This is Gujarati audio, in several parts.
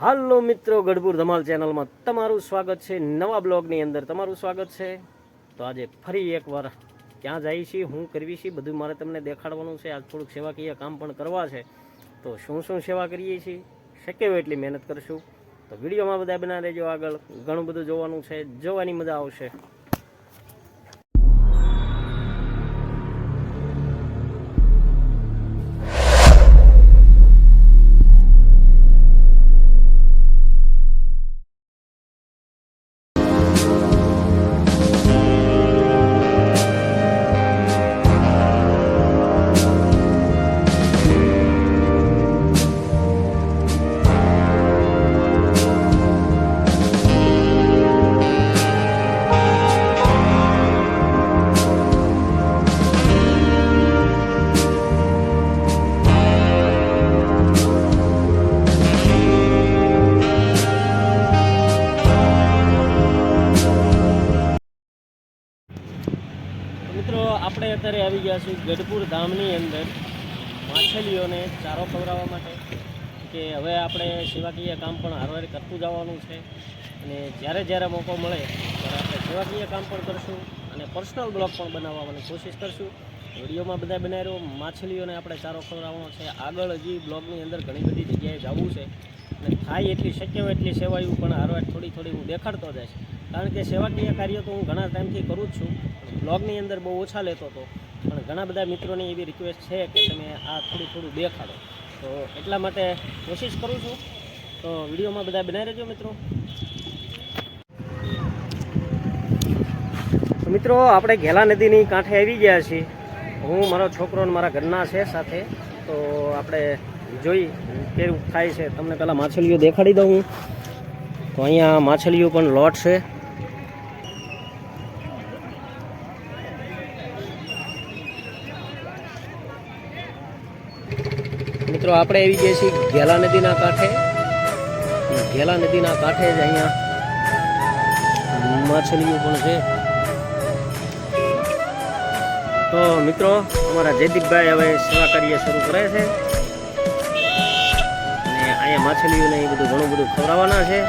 હાલો મિત્રો, ગઢપુર ધમાલ ચેનલમાં તમારું સ્વાગત છે. નવા બ્લોગની અંદર તમારું સ્વાગત છે. તો આજે ફરી એકવાર ક્યાં જઈ છીએ હું કરવી છીએ બધું મારે તમને દેખાડવાનું છે. આજ થોડુંક સેવાકીય કામ પણ કરવા છે. તો શું શું સેવા કરીએ છીએ, શક્ય એટલી મહેનત કરશું. તો વિડીયોમાં બધા બના રહેજો આગળ. ઘણું બધું જોવાનું છે, જોવાની મજા આવશે. મિત્રો, આપણે અત્યારે આવી ગયા છીએ ગઢપુર ધામની અંદર માછલીઓને ચારો ખવડાવવા માટે કે હવે આપણે સેવાકીય કામ પણ હારવાર કરતું જવાનું છે અને જ્યારે જ્યારે મોકો મળે ત્યારે આપણે સેવાકીય કામ પણ કરશું અને પર્સનલ બ્લોગ પણ બનાવવાની કોશિશ કરશું. વિડીયોમાં બધા બનાવ્યો માછલીઓને આપણે ચારો ખવડાવવાનો છે. આગળ હજી બ્લોગની અંદર ઘણી બધી જગ્યાએ જવું છે અને થાય એટલી શક્ય હોય એટલી સેવાયું પણ હારવાર થોડી થોડી હું દેખાડતો જઈશ. કારણ કે સેવાકીય કાર્ય તો હું ઘણા ટાઈમથી કરું જ છું. બ્લોગની અંદર બહુ ઓછા લેતો હતો પણ ઘણા બધા મિત્રોની એવી રિક્વેસ્ટ છે કે તમે આ થોડું થોડું દેખાડો. તો એટલા માટે કોશિશ કરું છું. તો વિડીયોમાં બધા બનાવી રહેજો મિત્રો. મિત્રો, આપણે ઘેલા નદીની કાંઠે આવી ગયા છીએ. હું, મારો છોકરો અને મારા ઘરના છે સાથે. તો આપણે જોઈ કેવું થાય છે. તમને પહેલાં માછલીઓ દેખાડી દઉં તો અહીંયા માછલીઓ પણ લોટ છે. મિત્રો, આપણે આવી ગયા છીએ ઘેલા નદીના કાંઠે. ઘેલા નદીના કાંઠે જ અહીંયા માછલીઓ પણ છે. તો મિત્રો, અમારા જયદીપભાઈ હવે સેવા કાર્ય શરૂ કરે છે. અને અહીંયા માછલીઓને એ બધું ઘણું બધું ખવડાવવાના છે.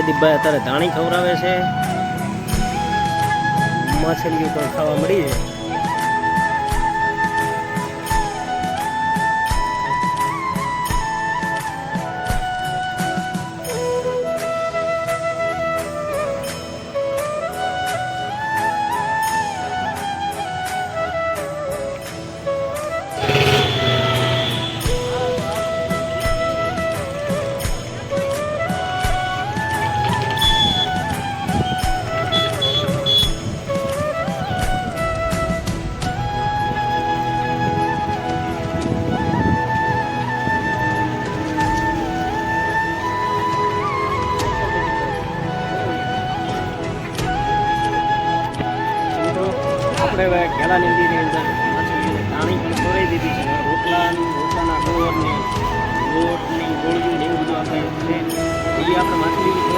અને જયદીપભાઈ અત્યારે ધાણી ખવડાવે છે. માછલીઓ પણ ખાવા મળી છે છે આપણે માછલીને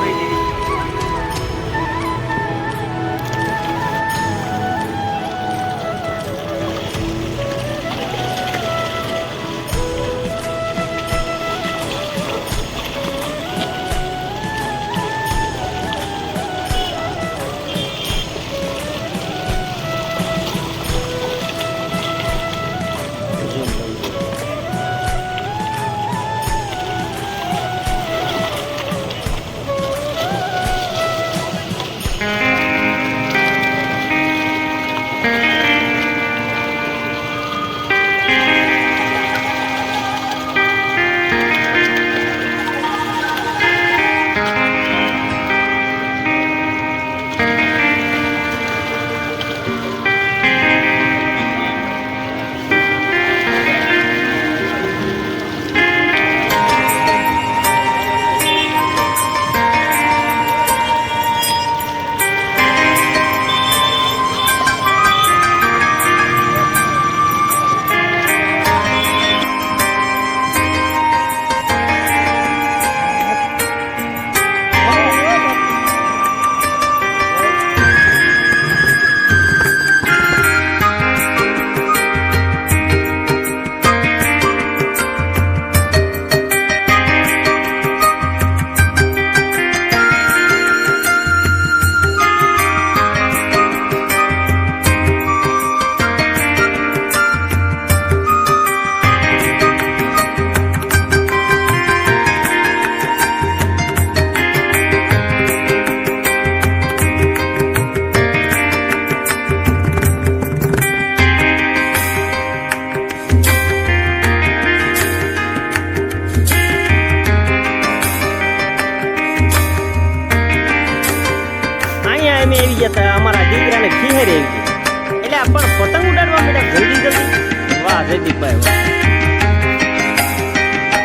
એટલે આપણ પણ પતંગ ઉડાડવા માટે જલ્દી જલ્દી વાહ જયદીપભાઈ વાહ.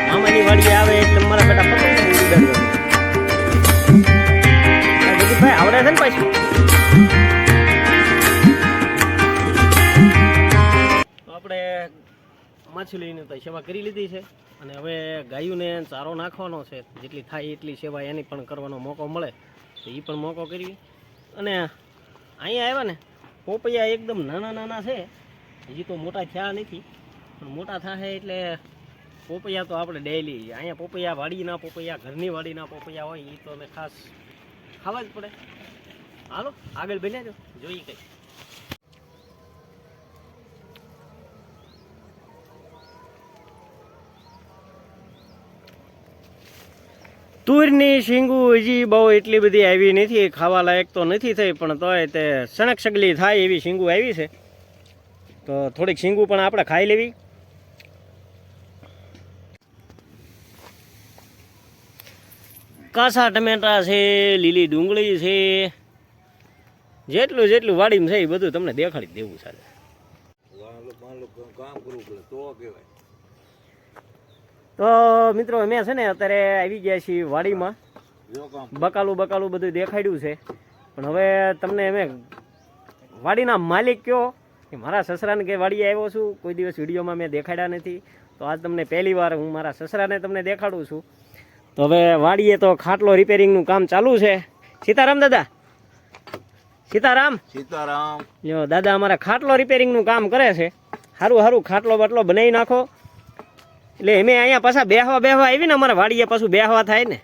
મામાની વાડી આવે એટલે મારા બેટા પતંગ ઉડાડવા જયદીપભાઈ આવડે છે ને પાછું? આપણે માછલીની તો સેવા કરી લીધી છે. અને હવે ગાયોને ચારો નાખવાનો છે. જેટલી થાય એટલી સેવા એની પણ કરવાનો મોકો મળે. તો એ પણ મોકો કરવી અને અહીંયા આવ્યા ને, પોપૈયા એકદમ નાના નાના છે. હજી તો મોટા થયા નથી, પણ મોટા થશે એટલે પોપૈયા તો આપણે ડેલી અહીંયા પોપૈયા વાડીના પોપૈયા, ઘરની વાડીના પોપૈયા હોય એ તો અમે ખાસ ખાવા જ પડે. હાલો, આગળ બન્યા જો, જોઈએ કઈ. તુરની શીંગુ હજી બહુ એટલી બધી આવી નથી ખાવા લાયક તો નથી થઈ, પણ તોય તે સણક સગલી થાય એવી શીંગુ આવી છે. તો થોડીક શીંગુ પણ આપણે ખાઈ લેવી. કાસા ટમેટા છે, લીલી ડુંગળી છે, જેટલું જેટલું વાડીમાં છે એ બધું તમને દેખાડી દેવું કહેવાય તો મિત્રો અમે છે ને અત્યારે આવી ગયા છીએ વાડીમાં. જો બકાલું બકાલું બધું દેખાડ્યું છે. પણ હવે તમને અમે વાડીના માલિક કયો? કે મારા સસરાને કે વાડી આવ્યો છું. કોઈ દિવસ વિડીયોમાં મેં દેખાડ્યા નથી. તો આજ તમને પહેલી વાર હું મારા સસરાને તમને દેખાડું છું. તો હવે વાડીએ તો ખાટલો રિપેરિંગનું કામ ચાલુ છે. સીતારામ દાદા. સીતારામ. સીતારામ. જો દાદા અમારા ખાટલો રિપેરિંગનું કામ કરે છે. સારું સારું ખાટલો બાટલો બનાવી નાખો. એટલે અમે અહીંયા પાછા બેહવા બેહવા આવી ને, અમારા વાડીએ પાછું બેહવા થાય ને.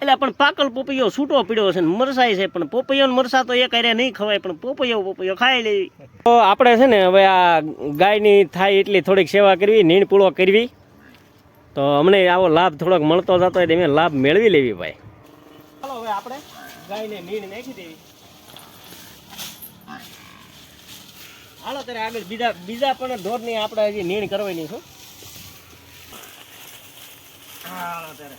એટલે પણ પાકલ પોપૈયો છૂટો પીડ્યો છે ને, મરસાય છે, પણ પોપૈયો મરસા તો એ કર્યા નહીં ખવાય, પણ પોપૈયો પોપૈયો ખાઈ લેવી. તો આપણે છે ને હવે આ ગાયની થાય એટલી થોડીક સેવા કરવી નીણ પૂળો કરવી. તો અમને આવો લાભ થોડોક મળતો જતો તો અમે લાભ મેળવી લેવી ભાઈ. ચાલો હવે આપણે ગાયને નીણ નાખી દેવી. હાલો ત્યારે આગળ બીજા બીજા પણ ધોરની આપણે હજી નીણ કરવાની છું હાલો ત્યારે.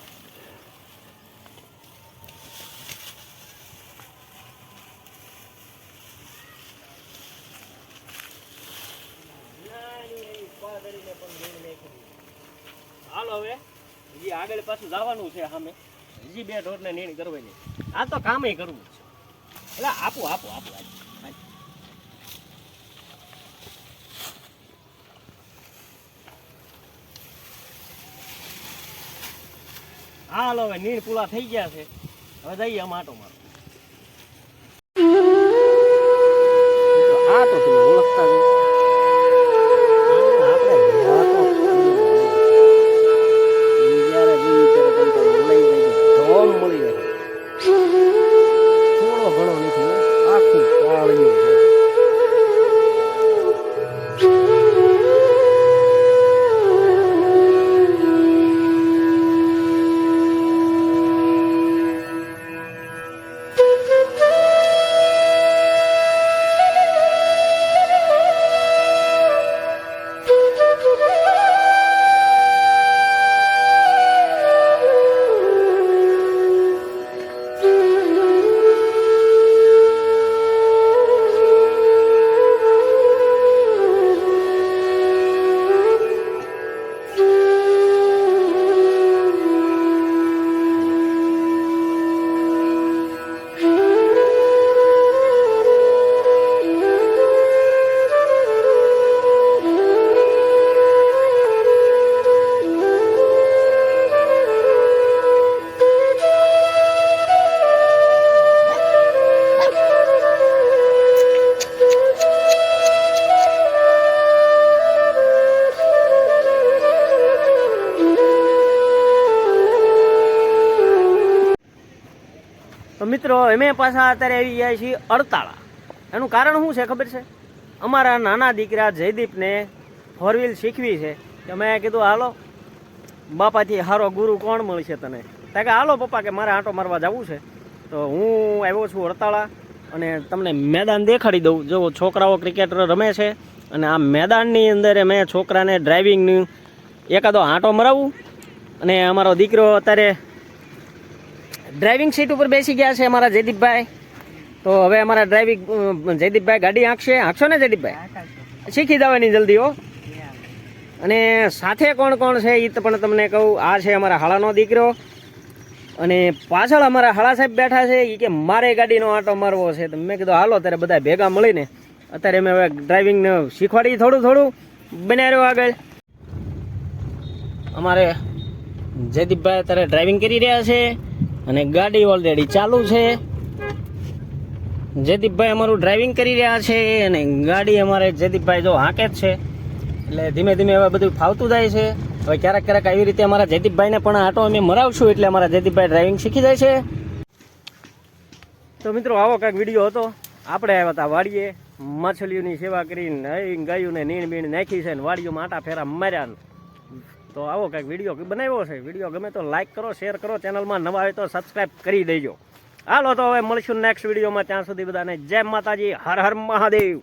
હાલો હવે આગળ પાછું જવાનું છે સામે હજી બે ઢોરને નીણ કરવાની આ તો કામે કરવું છે એટલે આપું આપો આપો, આપું. હાલો હવે નીણ પૂરા થઈ ગયા છે. હવે જઈએ આમ આટો મારો આ તો તમે ઓળખતા અમે પાછા અત્યારે આવી ગયા છીએ અડતાળા. એનું કારણ શું છે ખબર છે? અમારા નાના દીકરા જયદીપને ફોર શીખવી છે. કે મેં કીધું, હાલો, બાપાથી હારો ગુરુ કોણ મળશે તને? ત્યાં કે, હાલો, પપ્પા, કે મારે આંટો મારવા જવું છે. તો હું આવ્યો છું અડતાળા અને તમને મેદાન દેખાડી દઉં. જો છોકરાઓ ક્રિકેટ રમે છે અને આ મેદાનની અંદર મેં છોકરાને ડ્રાઇવિંગનું એકાદો આંટો મરાવું અને અમારો દીકરો અત્યારે ડ્રાઇવિંગ સીટ ઉપર બેસી ગયા છે અમારા જયદીપભાઈ. તો હવે અમારા ડ્રાઇવિંગ જયદીપભાઈ ગાડી આંકશે આંકશો ને જયદીપભાઈ? શીખી દેવાની જલ્દી હો. અને સાથે કોણ કોણ છે એ તો પણ તમને કહું, આ છે અમારા હાળાનો દીકરો. અને પાછળ અમારા હાળા સાહેબ બેઠા છે એ કે મારે ગાડીનો આંટો મારવો છે. તો મેં કીધું, હાલો ત્યારે બધા ભેગા મળીને. અત્યારે અમે હવે ડ્રાઇવિંગ શીખવાડી થોડું થોડું. બન્યા રહ્યો આગળ. અમારે જયદીપભાઈ અત્યારે ડ્રાઇવિંગ કરી રહ્યા છે. અને ગાડી ઓલરેડી ચાલુ છે. જયદીપભાઈ અમારું ડ્રાઇવિંગ કરી રહ્યા છે અને ગાડી અમારે જયદીપભાઈ જો હાંકે જ છે. એટલે ધીમે ધીમે હવે બધું ફાવતું જાય છે. હવે ક્યારેક ક્યારેક આવી રીતે અમારા જયદીપભાઈને પણ આટો અમે મરાવશું એટલે અમારા જયદીપભાઈ ડ્રાઇવિંગ શીખી જાય છે. તો મિત્રો આવો કાંઈક વીડિયો હતો. આપણે આવ્યા હતા વાડીએ. માછલીઓની સેવા કરીને ગાયું ને નીણ બીણ નાખી છે ને વાડીઓમાં આટા ફેરા માર્યા. તો આવો કંઈક વીડિયો બનાવ્યો છે. વીડિયો ગમે તો લાઈક કરો શેર કરો ચેનલમાં નવા હોય તો સબસ્ક્રાઈબ કરી દેજો. હાલો તો હવે મળીશું નેક્સ્ટ વિડીયોમાં ત્યાં સુધી બધાને જય માતાજી. હર હર મહાદેવ.